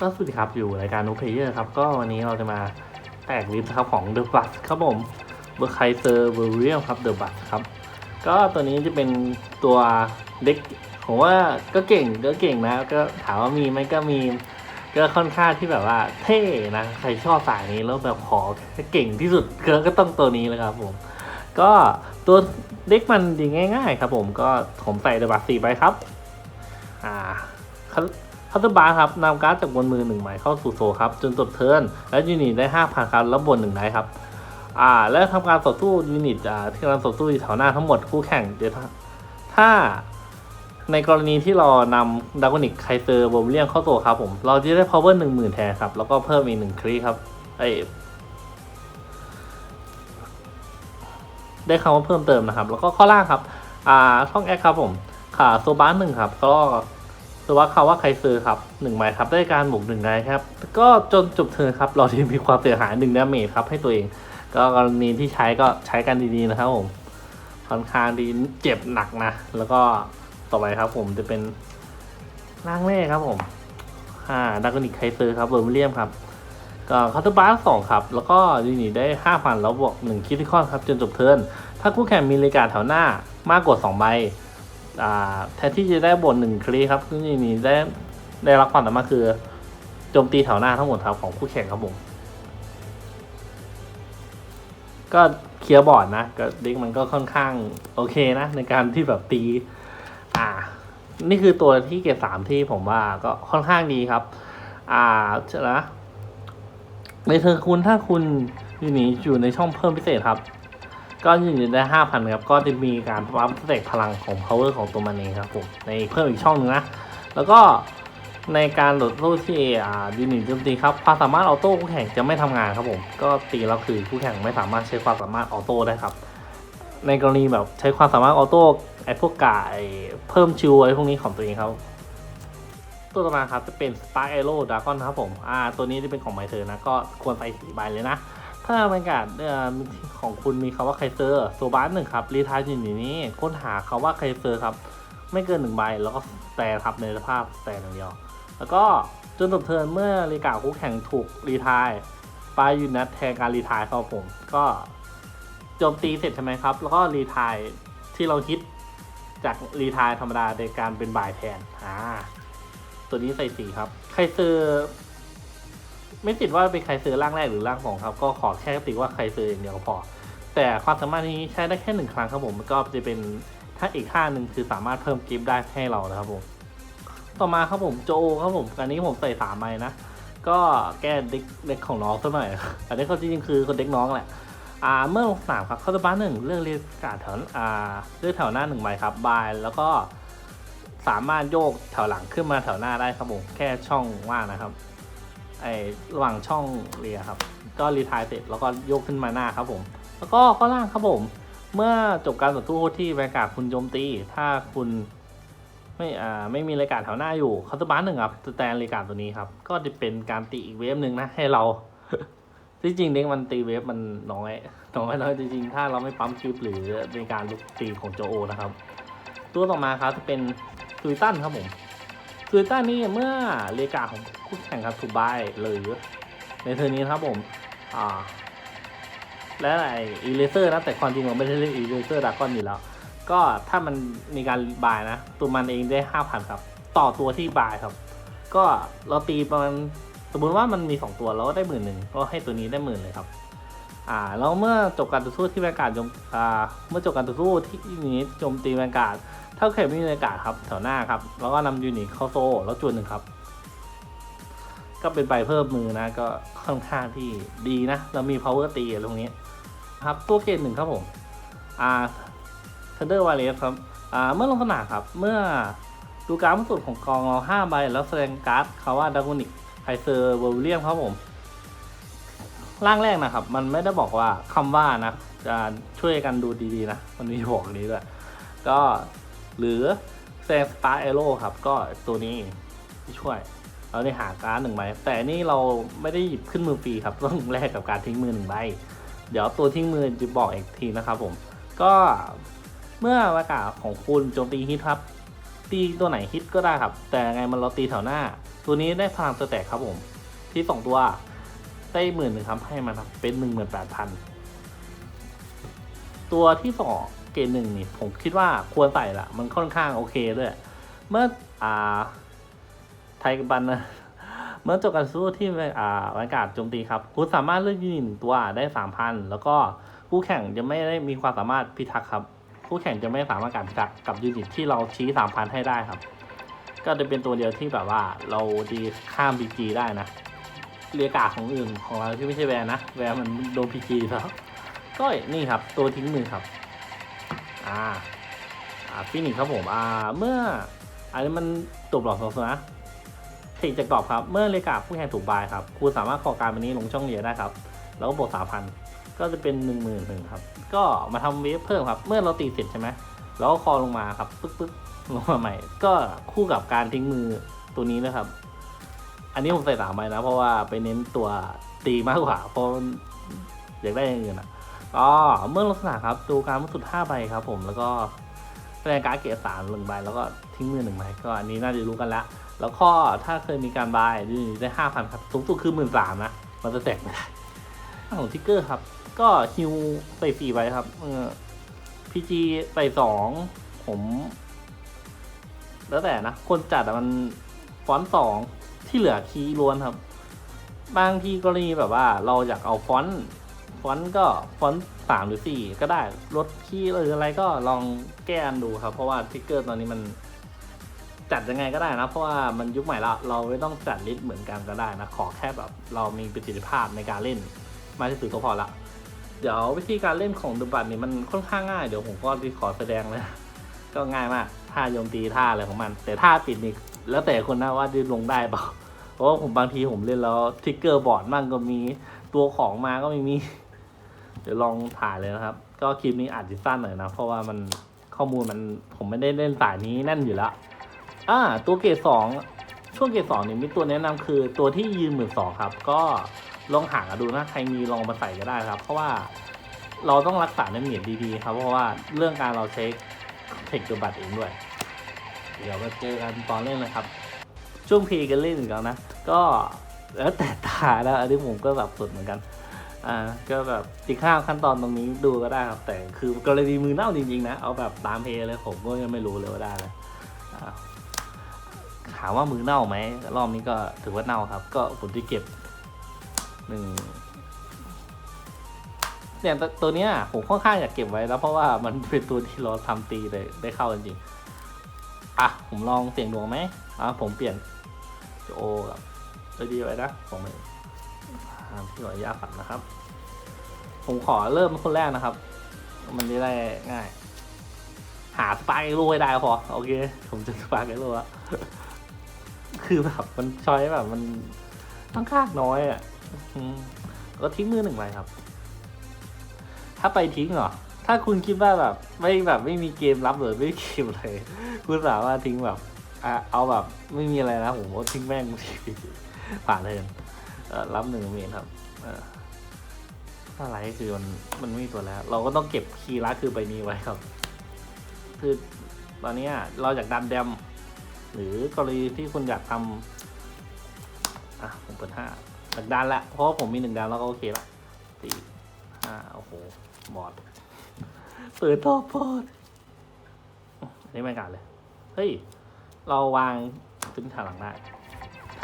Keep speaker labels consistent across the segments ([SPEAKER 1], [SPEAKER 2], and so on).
[SPEAKER 1] ก็สวัสดีครับอยู่รายการนูเพเยอร์ครับ ก็วันนี้เราจะมาแตกลิสต์นครับของ The b u s ครับผมเบอร์ไคเซอร์เบอร์เรียมครับ The b u s ครับ ก็ตัวนี้จะเป็นตัวเด็กผมว่าก็เก่งก็เก่งนะ ก็ถามว่ามีไหมก็มีก็ค่อนข้างที่แบบว่าเท่นะใครชอบสายนี้แล้วแบบขอเก่งที่สุดก็ก็ต้องตัวนี้เลยครับผม ก็ตัวเด็กมันดีง่าย ๆ ครับผมก็ผมใส่เดบัตสี่ไปครับ อ่า คัตเตอร์บาร์ครับนำการ์ดจากบนมือหนึ่งใหม่เข้าสู่โซครับจนจบเทิร์นและยูนิตได้ห้าพันครับแล้วบนหนึ่งได้ครับอ่าและทำการต่อสู้ยูนิตอ่าที่กำลังต่อสู้อยู่แถวหน้าทั้งหมดคู่แข่งเดี๋ยวถ้าในกรณีที่เรานำดากอนิกไคเซอร์บอมเลียมเข้าโซครับผม เราจะได้ power หนึ่งหมื่นแทนครับ แล้วก็เพิ่มอีกหนึ่งครีครับไอได้คำว่าเพิ่มเติมนะครับ แล้วก็ข้อล่างครับ อ่าช่องแอคครับผมขาโซบาสหนึ่งครับ ก็ ตัวว่าคาว่าไคเซอร์ครับหนึ่งใบครับได้การบุกหนึ่งไงครับ ก็จนจบเทินครับเราที่มีความเสียหายหนึ่งดาเมจครับให้ตัวเอง ก็กรณีที่ใช้ก็ใช้กันดีๆนะครับผมค่อนข้างดีเจ็บหนักนะ แล้วก็ต่อไปครับผมจะเป็นร่างแรกครับผมอ่าดากอนิกไคเซอร์ครับเบอร์มิเลียมครับก็คาร์ตบาร์สองครับ แล้วก็ยูนิได้ห้าพันแล้วบวกหนึ่งคิดที่ข้อครับ จนจบเทิร์นถ้าคู่แข่งมีรายการแถวหน้ามากกว่าสองใบ แทนที่จะได้บวกหนึ่งคลีครับซึ่งนิตได้ได้รับความสามารถคือโจมตีแถวหน้าทั้งหมดครับของคู่แข่งครับผม ก็เคลียร์บอร์ดนะก็เด็กมันก็ค่อนข้างโอเคนะ ในการที่แบบตี อ่า นี่คือตัวที่เกรดสามที่ผมว่าก็ค่อนข้างดีครับ อ่าเชนะในเธอคุณถ้าคุณอยู่นี่อยู่ในช่องเพิ่มพิเศษครับ ก็ยืนได้ห้าพันครับ ก็จะมีการปั๊มสเต็กพลังของ power ของตัวมันเองครับผม ในเพิ่มอีกช่องหนึงนะ แล้วก็ในการหลดโซ่ที่อ่ายูนิตโจมตีครับความสามารถออโต้คู่แข่งจะไม่ทำงานครับผม ก็ตีแล้วคือคู่แข่งไม่สามารถใช้ความสามารถออโต้ได้ครับ ในกรณีแบบใช้ความสามารถออโต้ไอ้พวกกาไอเพิ่มชิวไอ้พวกนี้ของตัวเองครับตัวต่อมาครับจะเป็น Spark Arrow Dragon นครับผม อ่า ตัวนี้ที่เป็นของไมเธอนะ ก็ควรใส่สีใบเลยนะ ถ้าบรรยากาศของคุณมีคาว่าไคเซอร์โซบาสหนึ่งครับรีทายอยู่ในนี้ค้นหาคาว่าไคเซอร์ครับ ไม่เกินหนึ่งใบแล้วก็แต่ครับในสภาพแต่อย่างเดียว แล้วก็จนจบเทินเมื่อรีกาคู่แข่งถูกรีทายปลายยูนิตแทนการรีทายครับผม ก็โจมตีเสร็จใช่ไหมครับ แล้วก็รีทายที่เราคิดจากรีทายธรรมดาในการเป็นบายแทนอ่าตัวนี้ใส่สีครับไคเซอร์ ไม่ติดว่าเป็นไคเซอร์ร่างแรกหรือร่างสองครับ ก็ขอแค่ติดว่าไคเซอร์อย่างเดียวพอ แต่ความสามารถนี้ใช้ได้แค่หนึ่งครั้งครับผมก็จะเป็นถ้าอีกค่าหนึ่งคือสามารถเพิ่มกิฟต์ได้ให้เรานะครับผม ต่อมาครับผมโจครับผมอันนี้ผมใส่สามใบนะ ก็แก้เด็กเด็กของน้องซะหน่อย อันนี้เขาจริงๆคือคนเด็กน้องแหละอ่าเมื่อลงสนามครับเข้าตัวบ้านหนึ่งเลือกเรียกการดแถวอ่าเลือกแถวหน้าหนึ่งใบครับบายแล้วก็สามารถโยกแถวหลังขึ้นมาแถวหน้าได้ครับผมแค่ช่องว่างนะครับ ไอระหว่างช่องเรียครับ ก็รีทายเสร็จแล้วก็ยกขึ้นมาหน้าครับผม แล้วก็ข้อล่างครับผม เมื่อจบการต่อสู้ที่บรรยากาศคุณโจมตี ถ้าคุณไม่อ่าไม่มีรายการแถวหน้าอยู่คาร์ตบ้านหนึ่งครับสแตนรายการตัวนี้ครับ ก็จะเป็นการตีอีกเวฟหนึ่งนะให้เราที่จริงเด็กมันตีเวฟมันน้อยน้อยน้อยจริงๆ ถ้าเราไม่ปั๊มคลิปหรือในการลุกตีของโจโอนะครับ ตัวต่อมาครับจะเป็นซูตันครับผม ซูตันนี่เมื่อเรกาของคู่แข่งครับถูกบายหรือในเทอร์นี้ครับผมอ่าและไออีเลเซอร์นะแต่ความจริงเราไม่ได้เรียกอีเลเซอร์ดากอนอยู่แล้ว ก็ถ้ามันมีการบายนะ ตัวมันเองได้ห้าพันครับ ต่อตัวที่บายครับ ก็เราตีประมาณสมมติว่ามันมีสองตัวเราก็ได้หมื่นหนึ่งก็ให้ตัวนี้ได้หมื่นเลยครับอ่าแล้วเมื่อจบการต่อสู้ที่บรรยากาศโจมอ่าเมื่อจบการต่อสู้ที่นิตโจมตีบรรยากา ศถ้าเข็มไม่มีบรรยากาศครับแถวหน้าครับ แล้วก็นำยูนิตเข้าโซ่แล้วจวนหนึ่งครับ ก็เป็นใบเพิ่มมือนะ ก็ค่อนข้างที่ดีนะ เรามี power ตีตรงนี้ครับตัวเกรดหนึ่งครับผมอ่า Thunder w i r e ครับอ่าเมื่อลงสนามครับ เมื่อดูการ์ดสุดของกองเราห้าใบแล้วแสดงการ์ดเขาว่าดากอนิกไฮเซอร์เวลเลียมครับผมร่างแรกนะครับ มันไม่ได้บอกว่าคำว่านะจะช่วยกันดูดีๆนะ มันมีบอกนี้ด้วย ก็ หรือแซงสตาร์เอโร่ครับก็ตัวนี้ที่ช่วย เราได้หาการ์ดหนึ่งใบแต่นี่เราไม่ได้หยิบขึ้นมือฟรีครับต้องแลกกับการทิ้งมือหนึ่งใบเดี๋ยวตัวทิ้งมือจะบอกอีกทีนะครับผม ก็เมื่ออากาศของคุณโจมตีฮิตครับ ตีตัวไหนฮิตก็ได้ครับ แต่ไงมันเราตีแถวหน้า ตัวนี้ได้พลังสแตกครับผม ที่สองตัวได้หมื่นหนึ่งครับให้มันครับเป็นหนึ่งหมื่นแปดพันตัวที่สอง เกรดหนึ่งนี่ผมคิดว่าควรใส่ละมันค่อนข้างโอเคด้วย เมื่ออ่าไทยกับบันนะเมื่อจบการสู้ที่อ่าบรรยากาศโจมตีครับ คุณสามารถเลือกยูนิตหนึ่งตัวได้สามพันแล้วก็คู่แข่งจะไม่ได้มีความสามารถพิทักษ์ครับ คู่แข่งจะไม่สามารถการพิทักษ์กับยูนิตที่เราชี้สามพันให้ได้ครับ ก็จะเป็นตัวเดียวที่แบบว่าเราดีข้ามบีจีได้นะเรียกาของอื่นของเราที่ไม่ใช่แวร์นะ แวร์มันโดนพีจีแล้วก็นี่ครับ ตัวทิ้งมือครับ อ่าอ่าฟินิกครับผมอ่าเมื่ออันนี้มันจบหลอกสองนะเทคจะกรอบครับ เมื่อเลกาผู้แข่งถูกบายครับคุณสามารถขอการบันนี้ลงช่องเรียได้ครับ แล้วก็บวกสามพันก็จะเป็นหนึ่งหมื่นหนึ่งครับ ก็มาทำเวฟเพิ่มครับ เมื่อเราตีเสร็จใช่ไหมแล้วก็คอลงมาครับปึ๊กปึ๊กลงมาใหม่ ก็คู่กับการทิ้งมือตัวนี้นะครับ อันนี้ผมใส่สามใบนะ เพราะว่าไปเน้นตัวตีมากกว่าเพราะอยากได้อย่างอื่นอะ ก็เมื่อลงสนามครับดูการมุดสุดห้าใบครับผมแล้วก็แสดงการเกียร์สามหนึ่งใบแล้วก็ทิ้งมือหนึ่งใบก็อันนี้น่าจะรู้กันแล้วแล้วข้อถ้าเคยมีการบายได้ห้าพันครับสูงสุดคือหมื่นสามนะมันจะแตกไม่ได้ของทิกเกอร์ครับ ก็ฮิวใส่สี่ใบครับเออพีจีใส่สองผม แล้วแต่นะ คนจัดมันฟอนต์สองที่เหลือคีย์ล้วนครับ บางทีกรณีแบบว่าเราอยากเอาฟอนต์ ฟอนต์ก็ฟอนต์สามหรือสี่ก็ได้ลดคีย์หรืออะไรก็ลองแก้อันดูครับ เพราะว่าทิกเกอร์ตอนนี้มันจัดยังไงก็ได้นะ เพราะว่ามันยุคใหม่ละเราไม่ต้องจัดลิสต์เหมือนกันก็ได้นะ ขอแค่แบบเรามีประสิทธิภาพในการเล่นมากที่สุดก็พอละเดี๋ยววิธีการเล่นของดุบัตนี่มันค่อนข้างง่ายเดี๋ยวผมก็ขอแสดงเลยก็ง่ายมากท่าโยมตีท่าอะไรของมัน แต่ท่าปิดนี่แล้วแต่คนนะว่าจะลงได้เปล่าเพราะว่าผมบางทีผมเล่นแล้วทิกเกอร์บอร์ดมั่งก็มีตัวของมาก็ไม่มี เดี๋ยวลองถ่ายเลยนะครับ ก็คลิปนี้อาจจะสั้นหน่อยนะ เพราะว่ามันข้อมูลมันผมไม่ได้เล่นสายนี้แน่นอยู่แล้วอ่าตัวเกรดสองช่วงเกรดสองนี่มีตัวแนะนำคือตัวที่ยืนหมื่นสองครับ ก็ลองหาดูนะใครมีลองมาใส่ก็ได้ครับ เพราะว่าเราต้องรักษาในเมียดดีๆ ครับ เพราะว่าเรื่องการเราเช็คเทคตัวบัตรเองด้วย เดี๋ยวมาเจอกันตอนเล่นนะครับ ช่วงพีกันเล่นอีกแล้วนะ ก็แล้วแต่ตาแล้วอันนี้ผมก็แบบสุดเหมือนกัน อ่าก็แบบติดข้ามขั้นตอนตรงนี้ดูก็ได้ครับ แต่คือกรณีมือเน่าจริงๆนะ เอาแบบตามเพลย์เลยผมก็ยังไม่รู้เลยว่าได้เลยถามว่ามือเน่าไหมรอบนี้ก็ถือว่าเน่าครับ ก็ผลที่เก็บหนึ่งเนี่ยตัวตัวเนี้ยผมค่อนข้างอยากเก็บไว้แล้วเพราะว่ามันเป็นตัวที่เราทำตีเลยได้เข้าจริงๆอะผมลองเสี่ยงดวงไหมอะผมเปลี่ยนโอกับดีไว้นะผมไม่อ่าพี่ขออนุญาฝันนะครับ ผมขอเริ่มคนแรกนะครับ มันจะได้ง่าย หาสปาเกโลให้ได้พอโอเค ผมจะสปาเกโลอะคือแบบมันช้อยแบบมันค่อนข้างน้อยอะก็ทิ้งมือหนึ่งไปครับ ถ้าไปทิ้งเหรอ ถ้าคุณคิดว่าแบบ ไม่แบบไม่มีเกมรับเลยไม่มีเกมเลยคุณสามารถทิ้งแบบเอาแบบไม่มีอะไรนะผมว่าทิ้งแม่งผ่านเลย รับหนึ่งเมตรครับเอออะไรคือมันมันไม่มีตัวแล้ว เราก็ต้องเก็บคีย์ลัคือใบนี้ไว้ครับ คือตอนนี้เราอยากดันแดม หรือกรณีที่คุณอยากทำอะผมเปิดห้าอยากดันละเพราะผมมีหนึ่งดันแล้วก็โอเคละสี่ห้าโอ้โหบอดเปิดท็อปอดนี่ไม่การเลย เฮ้ย เราวางขึ้นถางหลังได้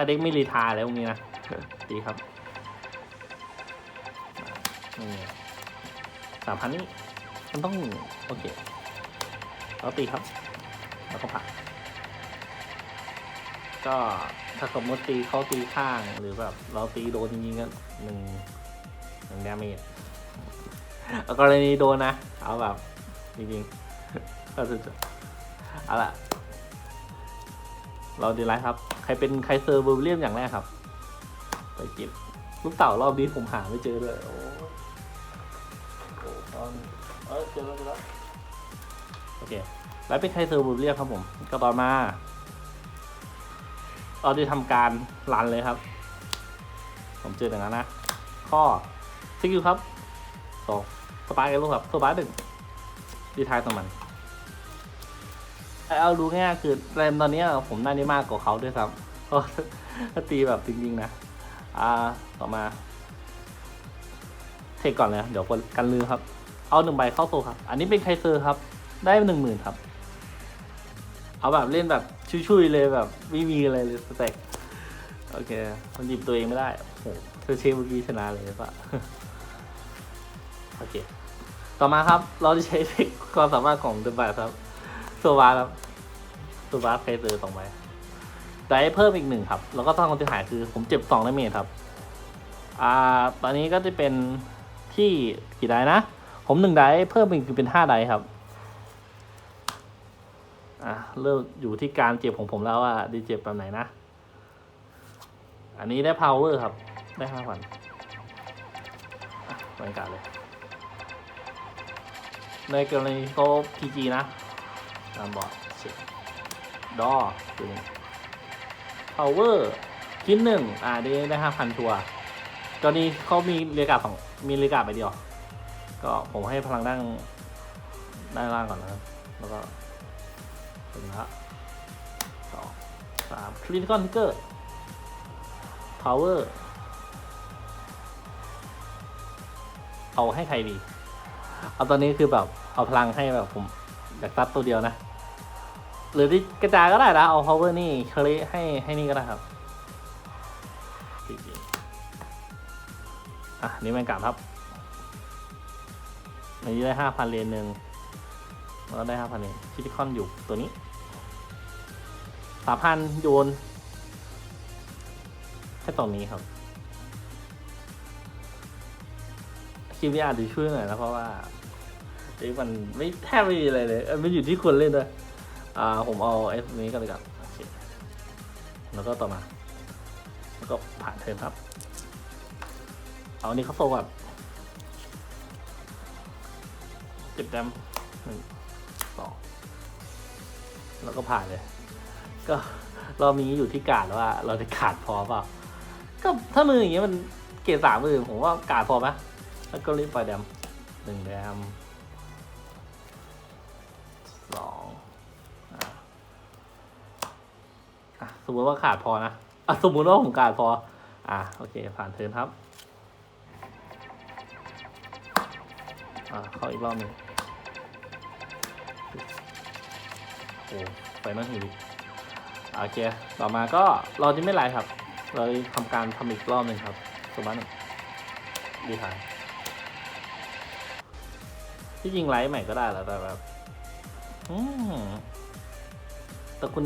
[SPEAKER 1] ถ้าเด็กไม่รีไทายอะไรพวกนี้นะดีครับนี่สามพันนี้มันต้องโอเคเราตีครับ แล้วก็ผ่านก็ถ้าสมมติตีเขาตีข้างหรือแบบเราตีโดนจริงๆก็หนึ่งหนึ่งดาเมจเอากรณีโดนนะ เอาแบบจริงๆก็สุดๆเอาละ เราดีไลท์ครับ ใครเป็นใครเซอร์เบอร์เลียมอย่างแรกครับ ไปเก็บลูกเต่ารอบนี้ผมหาไม่เจอเลยโอ้โหตอนเออเจอแล้วเจอแล้วโอเค แล้วเป็นใครเซอร์บูเรียกครับผม ก็ต่อมาเราจะทำการรันเลยครับ ผมเจออย่างนั้นนะ ข้อสกิลครับสองสปาร์กันลูกครับสปาร์หนึ่งดีทายต่อมัน เอาดูง่ายๆคือแรมตอนนี้ผมน่าได้มากกว่าเขาด้วยซ้ำเพราตีแบบจริงๆนะ อ่าต่อมา เทคก่อนเลยเดี๋ยวกันลืมครับ เอาหนึ่งใบเข้าโซครับ อันนี้เป็นไคเซอร์ครับ ได้หนึ่งหมื่นครับ เอาแบบเล่นแบบชุยๆเลยแบบไม่มีอะไรเลยสเต็กโอเคมันหยิบตัวเองไม่ได้โอ้โหเธอเชฟเมื่อกี้ชนะเลยปะโอเค ต่อมาครับเราจะใช้เทคความสามารถของเดบัตครับ โซวาร์ครับโซวาไคเซอร์สองใบได้เพิ่มอีกหนึ่งครับ แล้วก็ต้องคนที่หายคือผมเจ็บสองดาเมจครับ อ่า ตอนนี้ก็จะเป็นที่กี่ได้นะ ผมหนึ่งได้เพิ่มอีกคือเป็นห้าได้ครับ อะเริ่มอยู่ที่การเจ็บของผมแล้วว่าดีเจ็บแบบไหนนะ อันนี้ได้ power ครับ ได้ห้าพันบรรยากาศเลย ในกรณีโต๊ะ PG นะ ตามบอร์ดเช็คดอตัวนี้ power คิดหนึ่งอ่าได้ได้ห้าพันทัวตอนนี้เขามีเรียกาสองมีเรียกาไปเดียว ก็ผมให้พลังด้านด้านล่างก่อนนะแล้วก็ถึงละสองสามคลินิคอนทิกเกอร์ power เอาให้ใครดี เอาตอนนี้คือแบบ เอาพลังให้แบบผมอยากตัดตัวเดียวนะ หรือที่กระจายก็ได้นะเอา power นี่เคลให้ให้นี่ก็ได้ครับอะนี่เป็นการครับอันนี้ได้ห้าพันเลนหนึ่งแล้วได้ห้าพันเลนคิติคอนอยู่ตัวนี้สามพันโยนแค่ตรงนี้ครับคลิปนี้อาจจะช่วยหน่อยนะเพราะว่าเอ้มันไม่แทบไม่มีอะไรเลยเอ้ยมันอยู่ที่คนเล่นด้วย อ่าผมเอาไอ้นี้ก็เลยกันโอเคแล้วก็ต่อมา แล้วก็ผ่านเทิร์นครับ เอาอันนี้เขาโซ่แบบเจ็บแดมหนึ่งสองแล้วก็ผ่านเลย ก็เรามีอยู่ที่การดว่าเราจะขาดพอเปล่าก็ถ้ามืออย่างเงี้ยมันเกรดสามมือผมว่าการดพอไหมแล้วก็รีบปล่อยแดมหนึ่งแดม มมติว่าขาดพอนะอะสมมุติว่าผมขาดพอ อะโอเค ผ่านเทิร์นครับอะเข้าอีกรอบหนึ่งโอ้ไฟนอลฮิวโอเค ต่อมาก็เราจะไม่ไลฟ์ครับ เราทำการทำอีกรอบหนึ่งครับสมมติหนึ่งดีทายที่จริงไลฟ์ใหม่ก็ได้แล้วแต่แบบอืมแต่คุณ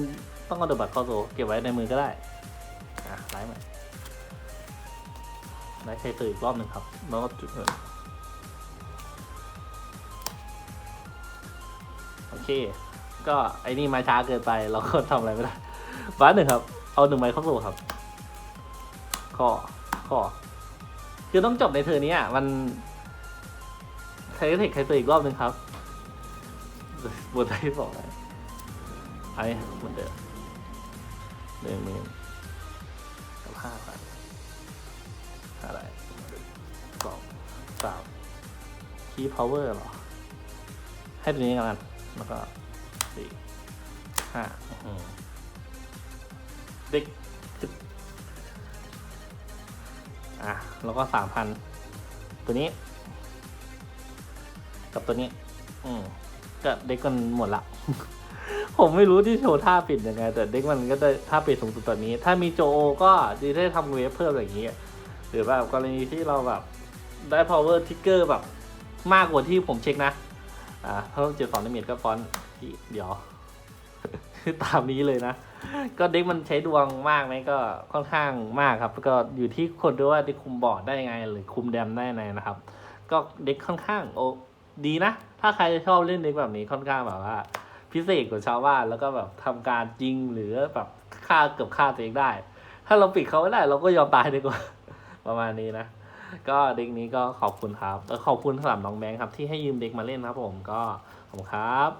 [SPEAKER 1] ต้องเอาเดอะบัตเข้าโซเก็บไว้ในมือก็ได้ อะไลฟ์ม่ไลฟ์ใช้ตื่นอีกรอบหนึ่งครับ แล้วก็จุดเงินโอเค ก็ไอ้นี่มาช้าเกินไป เราก็ทำอะไรไม่ได้บ้านหนึ่งครับ เอาหนึ่งใบเข้าโซครับ ข้อ ข้อ คือต้องจบในเทอร์นี้อะ มันใช้เทคใครตัวอีกรอบหนึ่งครับบนที่บอกเลยไอ้เหมือนเดิม หนึ่งหมื่นกับห้าพันอะไรสองสามคีพาวเวอร์เหรอ ให้ตัวนี้กันแล้วก็สี่ห้าอืมเด็กสิบอะ แล้วก็สามพันตัวนี้ กับตัวนี้ อืมก็เด็กมันหมดละ ผมไม่รู้ที่โชว์ท่าปิดยังไง แต่เด็กมันก็ได้ท่าปิดสูงสุดตอนนี้ ถ้ามีโจโอก็ดีได้ทำเวฟเพิ่มอย่างนี้ หรือแบบกรณีที่เราแบบได้ power trigger แบบมากกว่าที่ผมเช็คนะ อ่าถ้าต้องเจ็ดสองดาเมจก็ฟอนที่เดี๋ยวคือตามนี้เลยนะ ก็เด็กมันใช้ดวงมากไหมก็ค่อนข้างมากครับ ก็อยู่ที่คนด้วยว่าจะคุมบอร์ดได้ยังไง หรือคุมแดมได้ไงนะครับ ก็เด็กค่อนข้างโอดีนะ ถ้าใครชอบเล่นเด็กแบบนี้ค่อนข้างแบบว่า พิเศษกว่าชาวบ้านแล้วก็แบบทำการจริงหรือแบบฆ่าเกือบฆ่าตัวเองได้ ถ้าเราปิดเขาไม่ได้ เราก็ยอมตายดีกว่า ประมาณนี้นะ ก็เด็กนี้ก็ขอบคุณครับแล้วขอบคุณสำหรับน้องแบงค์ครับที่ให้ยืมเด็กมาเล่นครับ ผมก็ขอบคุณครับ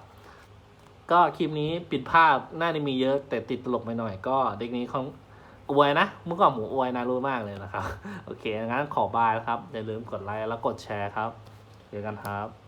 [SPEAKER 1] ก็คลิปนี้ปิดภาพน่าจะมีเยอะแต่ติดตลกไปหน่อย ก็เด็กนี้ของอวยนะเมื่อก่อนผมอวยนะรู้มากเลยนะครับ โอเคงั้นขอบายครับอย่าลืมกดไลค์แล้วกดแชร์ครับเจอกันครับ